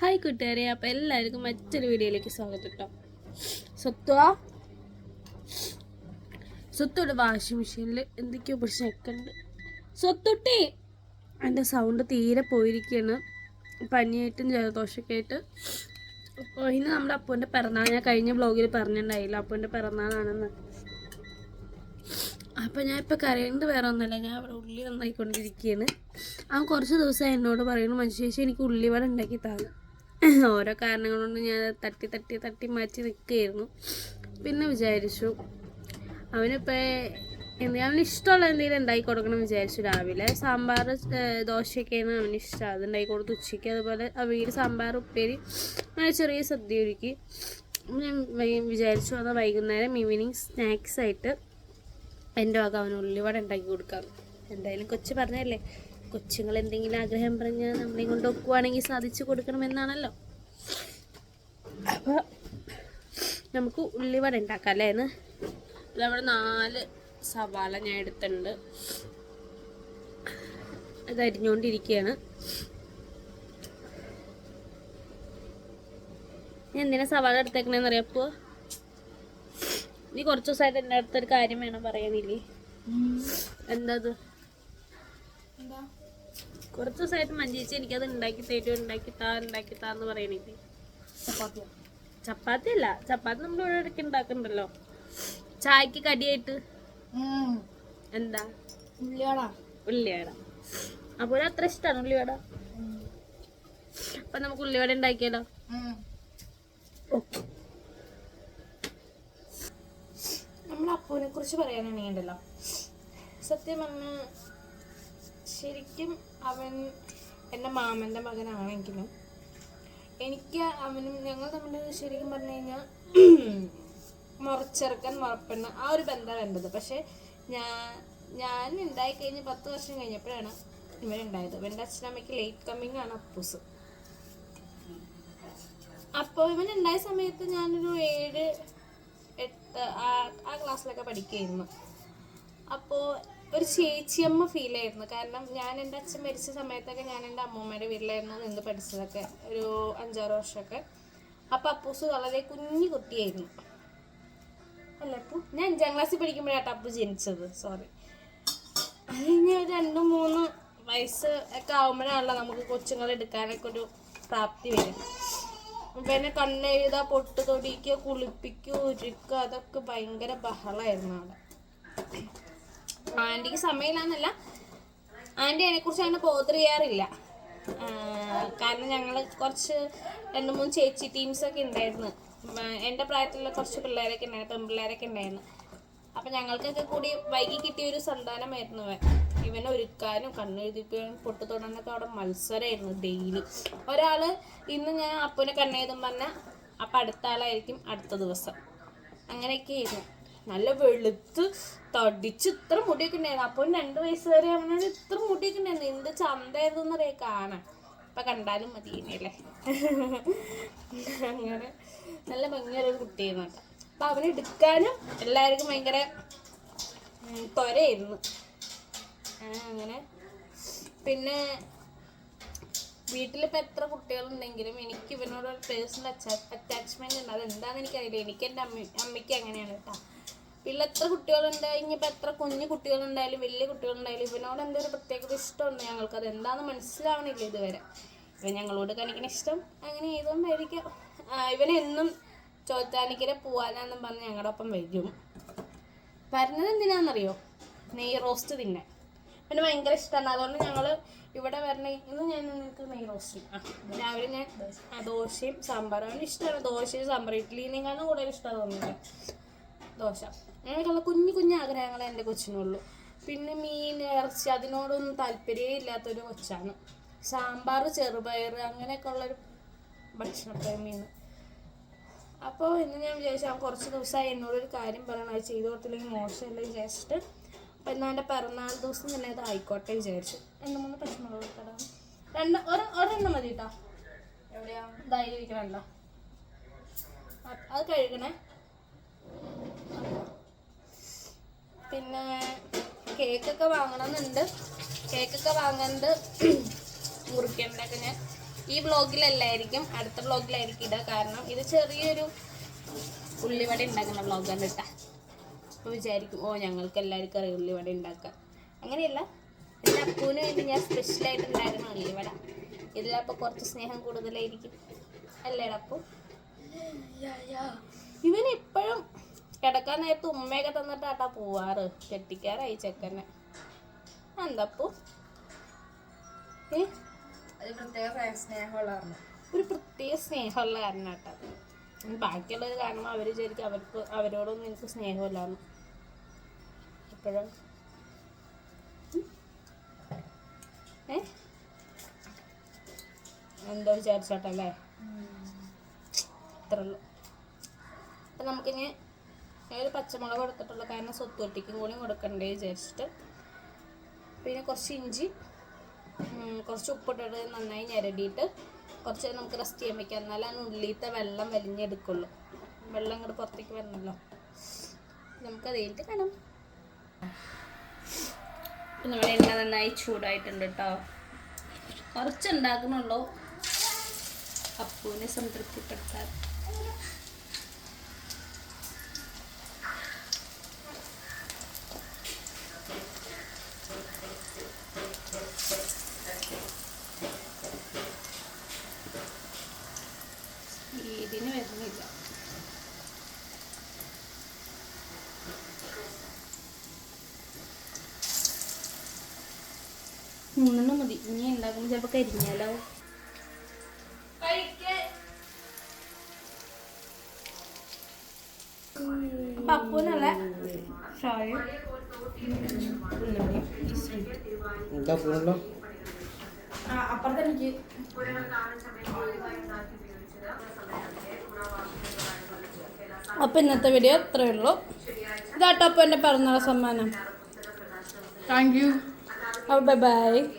Hi കൂട്ടുകാരെ. അപ്പോൾ എല്ലാവർക്കും മറ്റൊരു വീഡിയോയിലേക്ക് സ്വാഗതം കേട്ടോ സ്വത്വ സ്വത്തോടെ വാഷിംഗ് മെഷീനിൽ എന്തൊക്കെയോ പിടിച്ച് നിൽക്കുന്നുണ്ട് സ്വത്തൊട്ടി എന്റെ സൗണ്ട് തീരെ പോയിരിക്കുകയാണ്. പനിയായിട്ടും ജലദോഷമൊക്കെ ആയിട്ട്. അപ്പോൾ ഇന്ന് നമ്മുടെ അപ്പൂന്റെ പിറന്നാൾ ഞാൻ കഴിഞ്ഞ ബ്ലോഗിൽ പറഞ്ഞിട്ടുണ്ടായില്ല അപ്പൂന്റെ പിറന്നാളാണെന്ന്. അപ്പോൾ ഞാൻ ഇപ്പോൾ കരയുന്നത് വേറെ ഒന്നുമല്ല ഞാൻ അവിടെ ഉള്ളി നന്നായിക്കൊണ്ടിരിക്കുകയാണ്. അവൻ കുറച്ച് ദിവസമായി എന്നോട് പറയുന്നു മനുഷ്യേശി എനിക്ക് ഉള്ളിവട ഉണ്ടാക്കി താന്ന് ഓരോ കാരണങ്ങൾ കൊണ്ട് ഞാൻ തട്ടി തട്ടി തട്ടി മാറ്റി നിൽക്കുകയായിരുന്നു. പിന്നെ വിചാരിച്ചു അവനിപ്പോൾ എന്ത് അവന് ഇഷ്ടമുള്ള എന്തെങ്കിലും ഉണ്ടാക്കി കൊടുക്കണം വിചാരിച്ചു. രാവിലെ സാമ്പാർ ദോശയൊക്കെ ദോശയൊക്കെയാണ് അവന് ഇഷ്ടം. അത് ഉണ്ടാക്കി കൊടുത്ത് ഉച്ചയ്ക്ക് അതുപോലെ അവയിൽ സാമ്പാർ ഉപ്പേരി അങ്ങനെ ചെറിയ സദ്യ ഒരുക്കി. ഞാൻ വിചാരിച്ചു അത് വൈകുന്നേരം ഈവനിങ് സ്നാക്സ് ആയിട്ട് എന്റെ വക അവന് ഉള്ളിവട ഉണ്ടാക്കി കൊടുക്കാം. എന്തായാലും കൊച്ചു പറഞ്ഞല്ലേ കൊച്ചുങ്ങൾ എന്തെങ്കിലും ആഗ്രഹം പറഞ്ഞ് നമ്മളെയും കൊണ്ട് ഒക്കുവാണെങ്കിൽ സാധിച്ചു കൊടുക്കണമെന്നാണല്ലോ. അപ്പോൾ നമുക്ക് ഉള്ളിവട ഉണ്ടാക്കാം അല്ലേ എന്ന്? അതവിടെ നാല് സവാള ഞാൻ എടുത്തിട്ടുണ്ട്. അത് അരിഞ്ഞുകൊണ്ടിരിക്കുകയാണ്. ഞാൻ എന്തിനാ സവാള എടുത്തേക്കണേന്ന് അറിയപ്പോ നീ കുറച്ച് ദിവസമായിട്ട് എന്റെ അടുത്തൊരു കാര്യം വേണം പറയാനില്ലേ. എന്താ? കുറച്ച് ദിവസമായിട്ട് മഞ്ചേച്ചി എനിക്കത് ഉണ്ടാക്കി തരും ഉണ്ടാക്കി താ ഉണ്ടാക്കി താ എന്ന് പറയണില്ലേ? ചപ്പാത്തി അല്ല ചപ്പാത്തി നമ്മൾ ഇവിടെ ഇടയ്ക്ക് ഉണ്ടാക്കുന്നുണ്ടല്ലോ ചായക്ക് കടിയായിട്ട്? എന്താ? ഉള്ളിവട. അപ്പോൾ അത്ര ഇഷ്ടമാണ് ഉള്ളിവട. അപ്പൊ നമുക്ക് ഉള്ളിവട ഉണ്ടാക്കിയാലോ? നമ്മൾ അപ്പുവിനെ കുറിച്ച് പറയാനാണെങ്കിണ്ടല്ലോ. സത്യം പറഞ്ഞ ശരിക്കും അവൻ എന്റെ മാമന്റെ മകനാണെങ്കിലും എനിക്ക് അവനും ഞങ്ങൾ തമ്മിൽ ശരിക്കും പറഞ്ഞു കഴിഞ്ഞാൽ മുറച്ചെറുക്കൻ മുറപ്പെണ്ണ ആ ഒരു ബന്ധം വേണ്ടത് പക്ഷേ ഞാൻ ഞാൻ ഉണ്ടായി കഴിഞ്ഞ് പത്ത് വർഷം കഴിഞ്ഞപ്പോഴാണ് ഇവനുണ്ടായത്. ഇവന്റെ അച്ഛനമ്മയ്ക്ക് ലേറ്റ് കമ്മിങ് ആണ് അപ്പൂസ്. അപ്പോൾ ഇവൻ ഉണ്ടായ സമയത്ത് ഞാനൊരു ഏഴ് എട്ട് ആ ആ ക്ലാസ്സിലൊക്കെ പഠിക്കുകയായിരുന്നു. അപ്പോൾ ഒരു ചേച്ചിയമ്മ ഫീൽ ആയിരുന്നു. കാരണം ഞാൻ എന്റെ അച്ഛൻ മരിച്ച സമയത്തൊക്കെ ഞാൻ എന്റെ അമ്മൂമ്മയുടെ വീട്ടിലായിരുന്നു നിന്ന് പഠിച്ചതൊക്കെ ഒരു അഞ്ചാറ് വർഷമൊക്കെ. അപ്പോൾ അപ്പൂസ് വളരെ കുഞ്ഞു കുട്ടിയായിരുന്നു. അല്ല അപ്പു ഞാൻ അഞ്ചാം ക്ലാസ്സിൽ പഠിക്കുമ്പോഴാണ് അപ്പു ജനിച്ചത്. സോറി അത് കഴിഞ്ഞ് ഒരു രണ്ട് മൂന്ന് വയസ്സ് ഒക്കെ ആകുമ്പോഴാണല്ലോ നമുക്ക് കൊച്ചുങ്ങളെ എടുക്കാനൊക്കെ ഒരു പ്രാപ്തി വരും പിന്നെ കണ്ണെഴുത പൊട്ട് തൊടിക്കുക കുളിപ്പിക്കുക ഒരുക്കുക അതൊക്കെ ഭയങ്കര ബഹളമായിരുന്നു അവിടെ. ആന്റിക്ക് സമയമില്ലാന്നല്ല. ആന്റി അതിനെക്കുറിച്ച് അങ്ങനെ ബോധർ ചെയ്യാറില്ല. കാരണം ഞങ്ങൾ കുറച്ച് രണ്ട് മൂന്ന് ചേച്ചി ടീംസൊക്കെ ഉണ്ടായിരുന്നു. എന്റെ പ്രായത്തിലുള്ള കുറച്ച് പിള്ളേരൊക്കെ ഉണ്ടായിരുന്നു പെൺപിള്ളേരൊക്കെ ഉണ്ടായിരുന്നു. അപ്പം ഞങ്ങൾക്കൊക്കെ കൂടി വൈകി കിട്ടിയ ഒരു സന്താനമായിരുന്നു ഇവൻ. ഇവനെ ഒരുക്കാനും കണ്ണെഴുതിപ്പിക്കാനും പൊട്ടു തൊടാനൊക്കെ അവിടെ മത്സരമായിരുന്നു ഡെയിലി ഒരാൾ ഇന്ന് ഞാൻ അപ്പുവിനെ കണ്ണെഴുതും പറഞ്ഞാൽ അപ്പം അടുത്ത ആളായിരിക്കും അടുത്ത ദിവസം. അങ്ങനെയൊക്കെ ആയിരുന്നു നല്ല വെളുത്ത് തടിച്ച് ഇത്ര മുടിയൊക്കെ ഉണ്ടായിരുന്നു. അപ്പോൾ രണ്ട് വയസ്സ് വരെ അവനാണ് ഇത്ര മുടിയൊക്കെ ഉണ്ടായിരുന്നു. എന്ത് ചന്തയായിരുന്നു അറിയാം. കാണാൻ ഇപ്പം കണ്ടാലും മതി ഇനിയല്ലേ അങ്ങനെ നല്ല ഭംഗിയുള്ള കുട്ടിയായിരുന്നു കേട്ടോ അപ്പം അവനെ എടുക്കാനും എല്ലാവർക്കും ഭയങ്കര ത്വരയായിരുന്നു. അങ്ങനെ. പിന്നെ വീട്ടിലിപ്പോൾ എത്ര കുട്ടികളുണ്ടെങ്കിലും എനിക്ക് ഇവനോട് ഒരു പേഴ്സണൽ അറ്റാച്ച്മെന്റ് ഉണ്ട്. അതെന്താണെന്ന് എനിക്കറിയില്ല. എനിക്ക് എന്റെ അമ്മ അമ്മയ്ക്ക് അങ്ങനെയാണ് കേട്ടോ. വീട്ടിൽ എത്ര കുട്ടികളുണ്ട് ഇനിയിപ്പോൾ എത്ര കുഞ്ഞു കുട്ടികളുണ്ടായാലും വലിയ കുട്ടികളുണ്ടായാലും ഇവനോട് എന്തൊരു പ്രത്യേക ഇഷ്ടമുണ്ട് ഞങ്ങൾക്ക്? അത് എന്താണെന്ന് മനസ്സിലാവണില്ല ഇതുവരെ. ഇവൻ ഞങ്ങളോട് കാണിക്കുന്ന ഇഷ്ടം അങ്ങനെ ചെയ്തുകൊണ്ടായിരിക്കാം ഇവനെന്നും ചോറ്റാനിക്കര പോവാനാന്നും പറഞ്ഞ് ഞങ്ങളുടെ ഒപ്പം വരും. വരുന്നത് എന്തിനാണെന്നറിയോ നെയ് റോസ്റ്റ് തിന്നാൻ. പിന്നെ ഭയങ്കര ഇഷ്ടമാണ് അതുകൊണ്ട് ഞങ്ങൾ ഇവിടെ വരണ ഇന്ന് ഞാൻ നിങ്ങൾക്ക് നെയ് റോസ്റ്റ് രാവിലെ ഞാൻ ദോശയും സാമ്പാറും. അവന് ഇഷ്ടമാണ് ദോശയും സാമ്പാറും. ഇഡ്ഡലിനേക്കാളും കൂടുതൽ ഇഷ്ടം തോന്നുന്നത്. ദോശ. അങ്ങനെയൊക്കെയുള്ള കുഞ്ഞു കുഞ്ഞു ആഗ്രഹങ്ങളെ എന്റെ കൊച്ചിനുള്ളൂ. പിന്നെ മീൻ ഇറച്ചി അതിനോടൊന്നും താല്പര്യമേ ഇല്ലാത്തൊരു കൊച്ചാണ്. സാമ്പാർ ചെറുപയർ അങ്ങനെയൊക്കെ ഉള്ളൊരു ഭക്ഷണപ്രേമിയാണ് അപ്പോൾ ഇന്ന് ഞാൻ വിചാരിച്ചു കുറച്ച് ദിവസമായി എന്നോടൊരു കാര്യം പറയണം. അത് ചെയ്തു കൊടുത്തില്ലെങ്കിൽ മോശമല്ല വിചാരിച്ചിട്ട് അപ്പം എന്നാൽ എന്റെ പിറന്നാൾ ദിവസം തന്നെ അത് ആയിക്കോട്ടെ വിചാരിച്ചു. രണ്ട് മൂന്ന് പച്ചമുളക് ഇട്ടടാ രണ്ട് ഒരു ഒരെണ്ണം മതി കേട്ടോ എവിടെയാ? ധൈര്യം ഇരിക്കണല്ലോ അത് കഴുകണേ. പിന്നെ കേക്കൊക്കെ വാങ്ങണമെന്നുണ്ട് കേക്കൊക്കെ വാങ്ങാണ്ട് മുറിക്കേണ്ടതൊക്കെ ഞാൻ. ഈ വ്ളോഗിലല്ലായിരിക്കും അടുത്ത ബ്ലോഗിലായിരിക്കും ഇടുക കാരണം ഇത് ചെറിയൊരു ഉള്ളിവട ഉണ്ടാക്കുന്ന വ്ളോഗാണ് കേട്ടാ അപ്പോൾ വിചാരിക്കും ഓ ഞങ്ങൾക്ക് എല്ലാവർക്കും അറിയാം ഉള്ളിവട ഉണ്ടാക്കാം അങ്ങനെയല്ല എന്റെ അപ്പൂന് വേണ്ടി ഞാൻ സ്പെഷ്യലായിട്ട് ഉണ്ടാക്കുന്ന ഉള്ളിവട ഇതിലപ്പോൾ കുറച്ച് സ്നേഹം കൂടുതലായിരിക്കും. അല്ലേടാ അപ്പു? ഇവൻ എപ്പോഴും കിടക്കാൻ നേരത്ത് ഉമ്മയൊക്കെ തന്നിട്ടാട്ടാ പോവാറ്. കെട്ടിക്കാറായി ചെക്കനെ. എന്താപ്പു ഏ? അത് പ്രത്യേക സ്നേഹമുള്ളതാണ് ഒരു പ്രത്യേക സ്നേഹമുള്ള കാരണം കേട്ടോ ബാക്കിയുള്ളൊരു കാരണം അവർ വിചാരിക്കും അവർക്ക് അവരോടൊന്നും എനിക്ക് സ്നേഹമില്ലാന്ന്. എപ്പോഴും ഏ? എന്തോ വിചാരിച്ചോട്ടല്ലേ? ഇത്രേ ഉള്ളൂ. അപ്പം നമുക്കിനി ഒരു പച്ചമുളക് കൊടുത്തിട്ടുള്ളൂ കാരണം സ്വത്തുവട്ടിക്കും കൂടി കൊടുക്കണ്ടേ വിചാരിച്ചിട്ട്. പിന്നെ കുറച്ച് ഇഞ്ചി കുറച്ച് ഉപ്പിട്ടിട്ട് നന്നായി ഞരടിയിട്ട് കുറച്ച് നമുക്ക് റെസ്റ്റ് ചെയ്യാൻ വെക്കാം. എന്നാലാണ് ഉള്ളിലത്തെ വെള്ളം വലിഞ്ഞെടുക്കുള്ളൂ. വെള്ളം ഇങ്ങോട്ട് പുറത്തേക്ക് വരണല്ലോ. നമുക്ക് അത് കഴിഞ്ഞിട്ട് കാണാം. ഇപ്പം നമ്മുടെ എണ്ണ നന്നായി ചൂടായിട്ടുണ്ട് കേട്ടോ കുറച്ച് ഉണ്ടാക്കുന്നുള്ളൂ അപ്പൂവിനെ സംതൃപ്തിപ്പെടുത്താൻ. ഇതിന് വരുന്നില്ല. മൂന്നെണ്ണം മതി. ഇനി ഉണ്ടാക്കുമ്പോൾ ചിലപ്പോൾ കരിഞ്ഞാലോ എന്താ പോകണ്ടോ അപ്പുറത്ത് എനിക്ക്. അപ്പോൾ ഇന്നത്തെ വീഡിയോ ഇത്രയേ ഉള്ളൂ. ഇതാട്ടോ അപ്പോൾ എന്റെ പിറന്നാൾ സമ്മാനം. Thank you Oh, bye-bye.